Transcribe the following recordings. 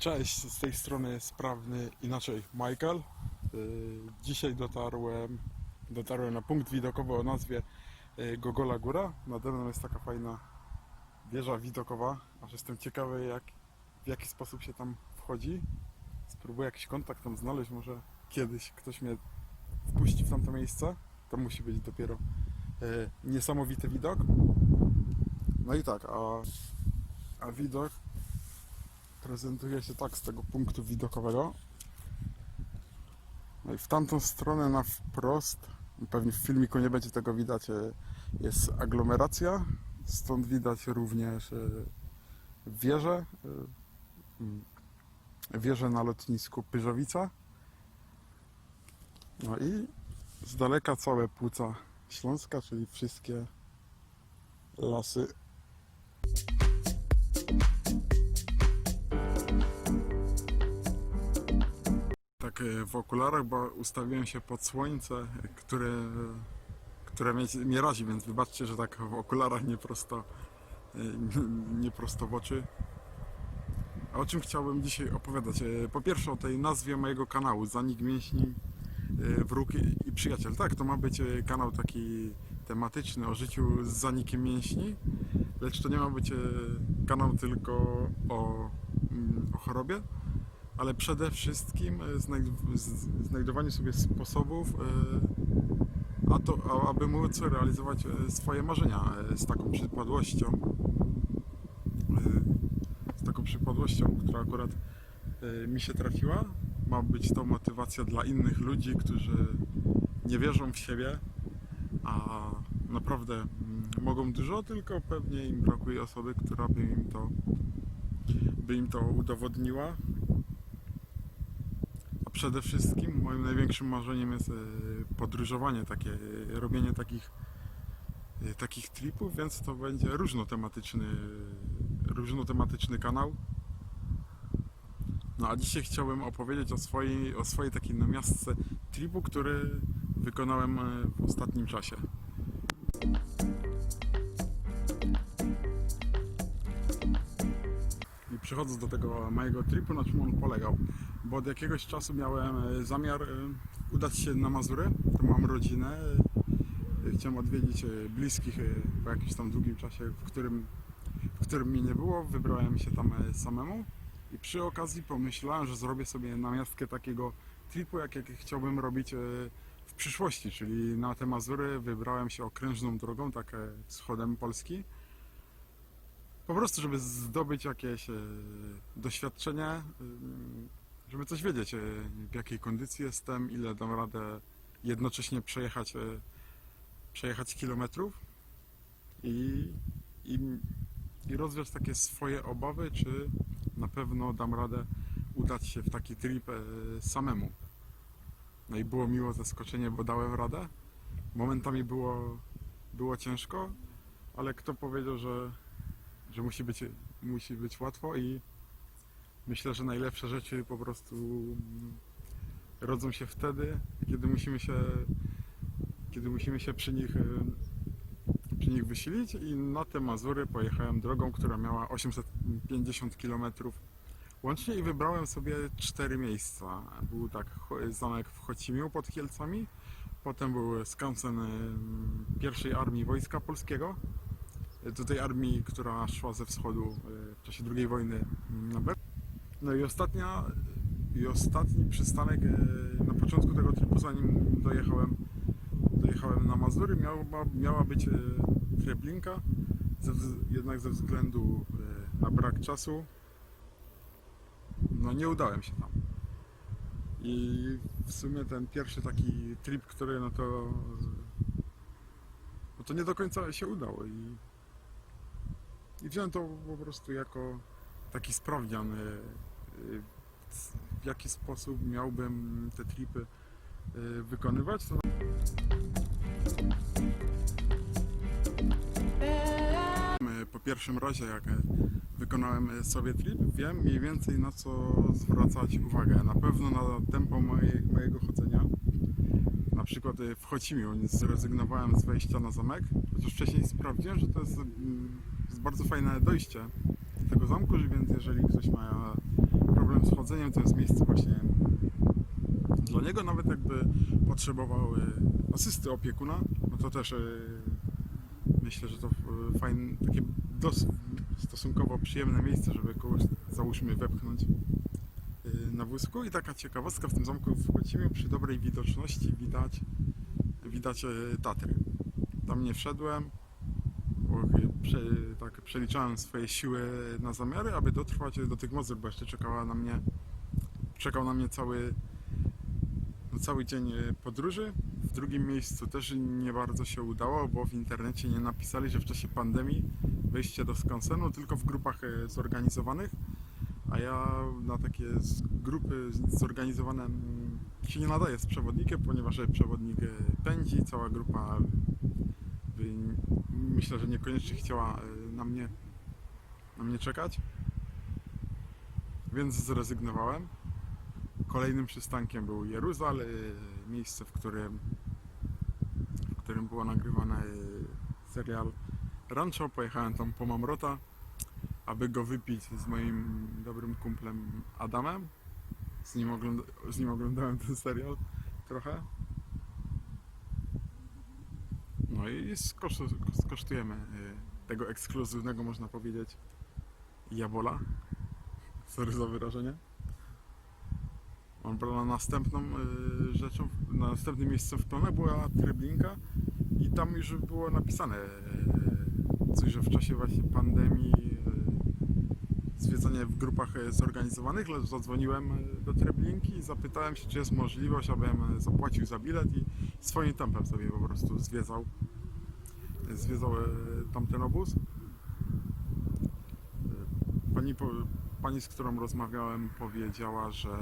Cześć, z tej strony sprawny inaczej Michael. Yy, Dzisiaj dotarłem, dotarłem na punkt widokowy o nazwie yy, Gogola Góra. Nade mną jest taka fajna wieża widokowa, aż jestem ciekawy jak, w jaki sposób się tam wchodzi. Spróbuję jakiś kontakt tam znaleźć, może kiedyś ktoś mnie wpuści w tamto miejsce. To musi być dopiero yy, niesamowity widok. No i tak, a, a widok prezentuje się tak z tego punktu widokowego. No i w tamtą stronę na wprost, pewnie w filmiku nie będzie tego widać, e, jest aglomeracja. Stąd widać również e, wieżę, e, wieżę na lotnisku Pyżowica. No i z daleka całe płuca Śląska, czyli wszystkie lasy tak e, w okularach, bo ustawiłem się pod słońce, które, które mnie, mnie razi, więc wybaczcie, że tak w okularach nie prosto, e, nie prosto w oczy. A o czym chciałbym dzisiaj opowiadać? E, Po pierwsze o tej nazwie mojego kanału, Zanik Mięśni, Wróg i Przyjaciel. Tak, to ma być kanał taki tematyczny o życiu z zanikiem mięśni, lecz to nie ma być kanał tylko o, mm, o chorobie, ale przede wszystkim e, znajdowanie sobie sposobów, e, a to, aby móc realizować e, swoje marzenia z taką przypadłością, z taką przypadłością, która akurat mi się trafiła. Ma być to motywacja dla innych ludzi, którzy nie wierzą w siebie, a naprawdę mm, mogą dużo, tylko pewnie im brakuje osoby, która by im to, by im to udowodniła. Przede wszystkim moim największym marzeniem jest e, podróżowanie, takie, e, robienie takich, e, takich tripów, więc to będzie różnotematyczny, różnotematyczny kanał. No a dzisiaj chciałbym opowiedzieć o swojej, o swojej takiej namiastce tripu, który wykonałem w ostatnim czasie. I przechodząc do tego mojego tripu, na czym on polegał. Bo od jakiegoś czasu miałem e, zamiar e, udać się na Mazury. Tu mam rodzinę. e, Chciałem odwiedzić bliskich po jakimś tam długim czasie, w którym, w którym mnie nie było. Wybrałem się tam samemu. I przy okazji pomyślałem, że zrobię sobie namiastkę takiego tripu, jak, jak chciałbym robić w przyszłości. Czyli na te Mazury wybrałem się okrężną drogą, tak wschodem Polski. Po prostu, żeby zdobyć jakieś doświadczenie, e, żeby coś wiedzieć, e, w jakiej kondycji jestem, ile dam radę jednocześnie przejechać, e, przejechać kilometrów i, i, i rozwiać takie swoje obawy, czy na pewno dam radę udać się w taki trip e, samemu. No i było miło zaskoczenie, bo dałem radę. Momentami było, było ciężko, ale kto powiedział, że, że musi, być, musi być łatwo i myślę, że najlepsze rzeczy po prostu mm, rodzą się wtedy, kiedy musimy się, kiedy musimy się przy nich, e, przy nich wysilić i na te Mazury pojechałem drogą, która miała 850 km łącznie i wybrałem sobie cztery miejsca. Był tak zamek w Chocimiu pod Kielcami, potem był skansen e, pierwszej armii Wojska Polskiego, e, do tej armii, która szła ze wschodu w czasie II wojny na Ber. No i ostatnia i ostatni przystanek e, na początku tego tripu, zanim dojechałem, dojechałem na Mazury, miała, miała być e, Treblinka, jednak ze względu e, na brak czasu no nie udałem się tam. I w sumie ten pierwszy taki trip, który no to no to nie do końca się udało i, i wziąłem to po prostu jako taki sprawdzian e, e, w jaki sposób miałbym te tripy e, wykonywać. Po pierwszym razie, jak wykonałem sobie trip, wiem mniej więcej na co zwracać uwagę. Na pewno na tempo moje, mojego chodzenia. Na przykład w Chocimiu zrezygnowałem z wejścia na zamek, chociaż wcześniej sprawdziłem, że to jest, mm, jest bardzo fajne dojście tego zamku, więc jeżeli ktoś ma problem z chodzeniem, to jest miejsce właśnie dla niego, nawet jakby potrzebował e, asysty opiekuna, no to też e, myślę, że to e, fajne, takie dos, stosunkowo przyjemne miejsce, żeby kogoś załóżmy wepchnąć na wózku. I taka ciekawostka w tym zamku wchodzimy przy dobrej widoczności widać widać Tatry. Tam nie wszedłem prze, tak przeliczałem swoje siły na zamiary, aby dotrwać do tych Mazur, bo jeszcze czekała na mnie czekał na mnie cały no, cały dzień e, podróży. W drugim miejscu też nie bardzo się udało, bo w internecie nie napisali, że w czasie pandemii wejście do skansenu tylko w grupach e, zorganizowanych, a ja na takie grupy zorganizowane mm, się nie nadaję z przewodnikiem, ponieważ przewodnik e, pędzi, cała grupa by, myślę, że niekoniecznie chciała e, na mnie na mnie czekać, więc zrezygnowałem. Kolejnym przystankiem był Jeruzal, y, miejsce, w którym, w którym było nagrywane y, serial Rancho. Pojechałem tam po Mamrota, aby go wypić z moim dobrym kumplem Adamem. Z nim, ogląda, z nim oglądałem ten serial trochę. No i skosz- skosztujemy y, tego ekskluzywnego, można powiedzieć, jabola. Sorry za wyrażenie. Plan następną y, rzeczą, następnym miejscem w planach była Treblinka i tam już było napisane y, coś, że w czasie właśnie pandemii zwiedzanie w grupach zorganizowanych, lecz zadzwoniłem do Treblinki i zapytałem się, czy jest możliwość, abym zapłacił za bilet i swoim tempem sobie po prostu zwiedzał, zwiedzał y, tamten obóz. Y, Pani, pani, z którą rozmawiałem, powiedziała, że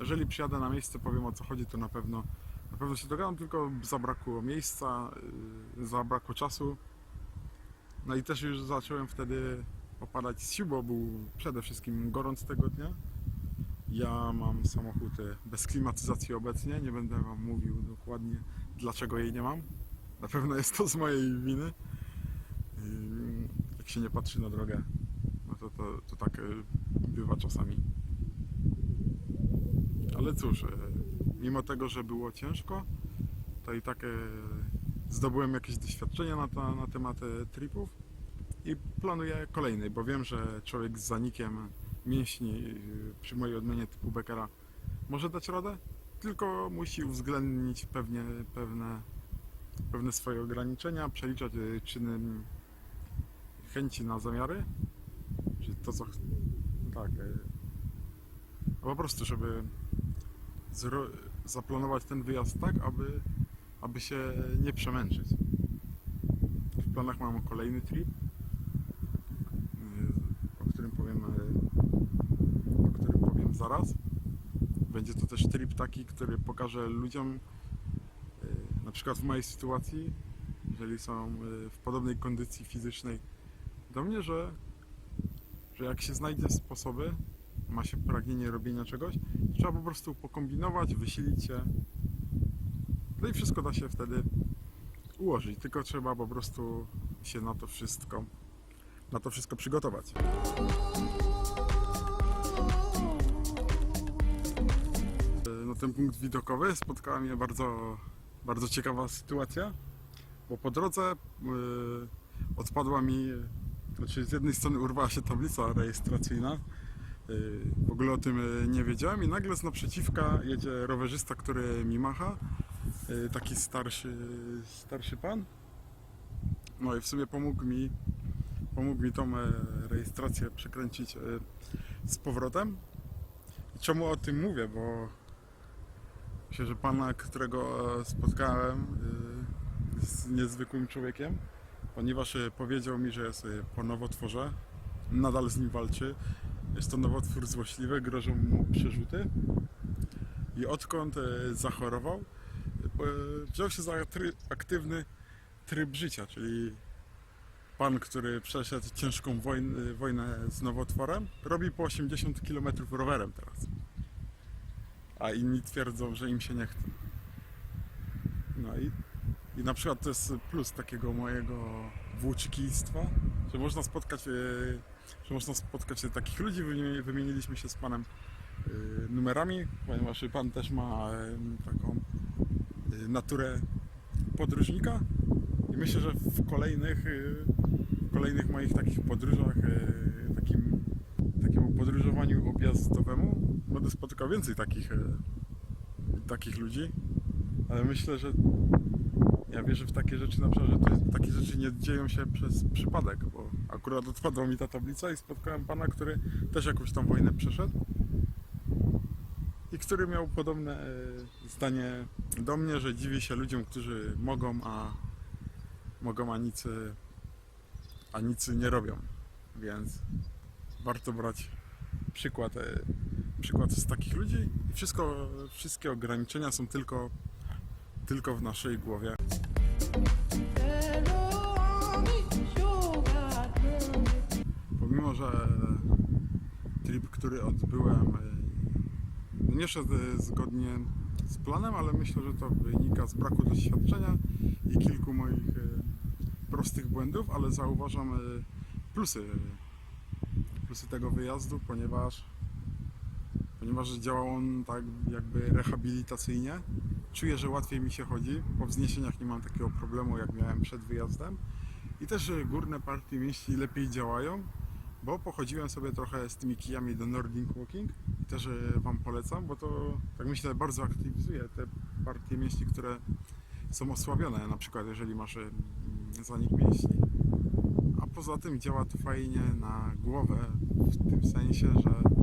jeżeli przyjadę na miejsce, powiem o co chodzi, to na pewno, na pewno się dogadam, tylko zabrakło miejsca, yy, zabrakło czasu. No i też już zacząłem wtedy opadać z sił, bo był przede wszystkim gorąc tego dnia. Ja mam samochód e, bez klimatyzacji obecnie, nie będę Wam mówił dokładnie dlaczego jej nie mam. Na pewno jest to z mojej winy. Jak się nie patrzy na drogę, no to, to, to tak e, bywa czasami. Ale cóż, e, mimo tego, że było ciężko, to i tak e, zdobyłem jakieś doświadczenia na, ta, na temat tripów i planuję kolejny, bo wiem, że człowiek z zanikiem mięśni przy mojej odmianie typu Beckera może dać radę, tylko musi uwzględnić pewnie, pewne, pewne swoje ograniczenia, przeliczać e, czyny chęci na zamiary, czy to co... Tak, e, a po prostu, żeby zaplanować ten wyjazd tak, aby, aby się nie przemęczyć. W planach mam kolejny trip, yy, o którym powiem, o którym powiem zaraz. Będzie to też trip taki, który pokaże ludziom, przykład w mojej sytuacji, jeżeli są yy, w podobnej kondycji fizycznej do mnie, że, że jak się znajdzie sposoby, ma się pragnienie robienia czegoś, trzeba po prostu pokombinować, wysilić się. No i wszystko da się wtedy ułożyć, tylko trzeba po prostu się na to wszystko, na to wszystko przygotować. E, Na ten punkt widokowy spotkała mnie bardzo, bardzo ciekawa sytuacja, bo po drodze e, odpadła mi, znaczy z jednej strony urwała się tablica rejestracyjna, Y, W ogóle o tym y, nie wiedziałem i nagle z naprzeciwka jedzie rowerzysta, który mi macha. y, Taki starszy, starszy pan. No i w sumie pomógł mi, pomógł mi tą e, rejestrację przekręcić e, z powrotem. Czemu o tym mówię? Bo myślę, że pana, którego e, spotkałem, y, jest niezwykłym człowiekiem, ponieważ e, powiedział mi, że jest e, po nowotworze. Nadal z nim walczy. Jest to nowotwór złośliwy, grożą mu przerzuty. I odkąd e, zachorował, e, wziął się za aktywny tryb życia, czyli pan, który przeszedł ciężką wojnę, wojnę z nowotworem, robi po 80 km rowerem teraz. A inni twierdzą, że im się nie chce. No i, i na przykład to jest plus takiego mojego włóczykistwa, że można spotkać e, że można spotkać takich ludzi. Wymieni- Wymieniliśmy się z panem y, numerami, ponieważ pan też ma y, taką naturę podróżnika i myślę, że w kolejnych, kolejnych moich takich podróżach, takim, takiemu podróżowaniu objazdowemu będę spotykał więcej takich, y, takich ludzi, ale myślę, że ja wierzę w takie rzeczy, na przykład, że to takie rzeczy nie dzieją się przez przypadek, bo akurat odpadła mi ta tablica i spotkałem pana, który też jakąś tam wojnę przeszedł i który miał podobne e, zdanie do mnie, że dziwi się ludziom, którzy mogą, a mogą, a nic, e, a nic nie robią. Więc warto brać przykład, e, przykład z takich ludzi i wszystko, wszystkie ograniczenia są tylko, tylko w naszej głowie. Pomimo, że trip, który odbyłem, e, nie szedł zgodnie z planem, ale myślę, że to wynika z braku doświadczenia i kilku moich e, prostych błędów, ale zauważam e, plusy, plusy tego wyjazdu, ponieważ ponieważ działał on tak jakby rehabilitacyjnie. Czuję, że łatwiej mi się chodzi. Po wzniesieniach nie mam takiego problemu, jak miałem przed wyjazdem. I też górne partie mięśni lepiej działają, bo pochodziłem sobie trochę z tymi kijami do Nordic Walking i też e, Wam polecam, bo to tak myślę bardzo aktywizuje te partie mięśni, które są osłabione, na przykład jeżeli masz e, zanik mięśni. A poza tym działa to fajnie na głowę, w tym sensie, że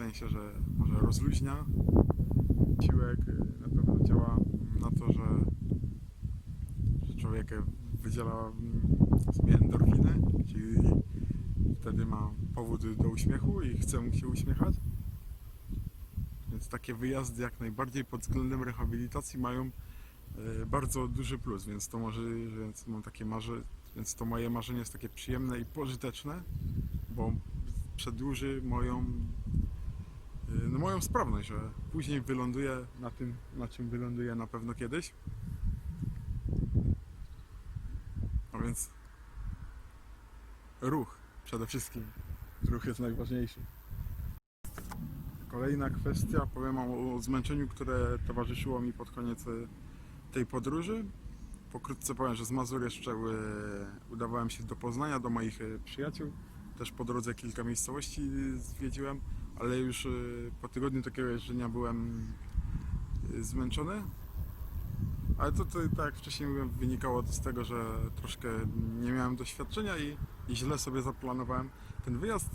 sensie, że może rozluźnia siłek, e, na pewno działa na to, że, że człowiek wydziela mm, sobie endorfiny, czyli wtedy ma powód do uśmiechu i chce mu się uśmiechać. Więc takie wyjazdy jak najbardziej pod względem rehabilitacji mają e, bardzo duży plus, więc to może, więc mam takie więc to moje marzenie jest takie przyjemne i pożyteczne, bo przedłuży moją y, no moją sprawność, że później wyląduję na tym, na czym wyląduję na pewno kiedyś. A więc ruch przede wszystkim. Ruch jest najważniejszy. Kolejna kwestia, powiem o zmęczeniu, które towarzyszyło mi pod koniec y, tej podróży. Pokrótce powiem, że z Mazur jeszcze y, udawałem się do Poznania, do moich y, przyjaciół. Też po drodze kilka miejscowości zwiedziłem, ale już y, po tygodniu takiego jeżdżenia byłem y, zmęczony. Ale to, to tak jak wcześniej mówiłem, wynikało z tego, że troszkę nie miałem doświadczenia i, i źle sobie zaplanowałem ten wyjazd.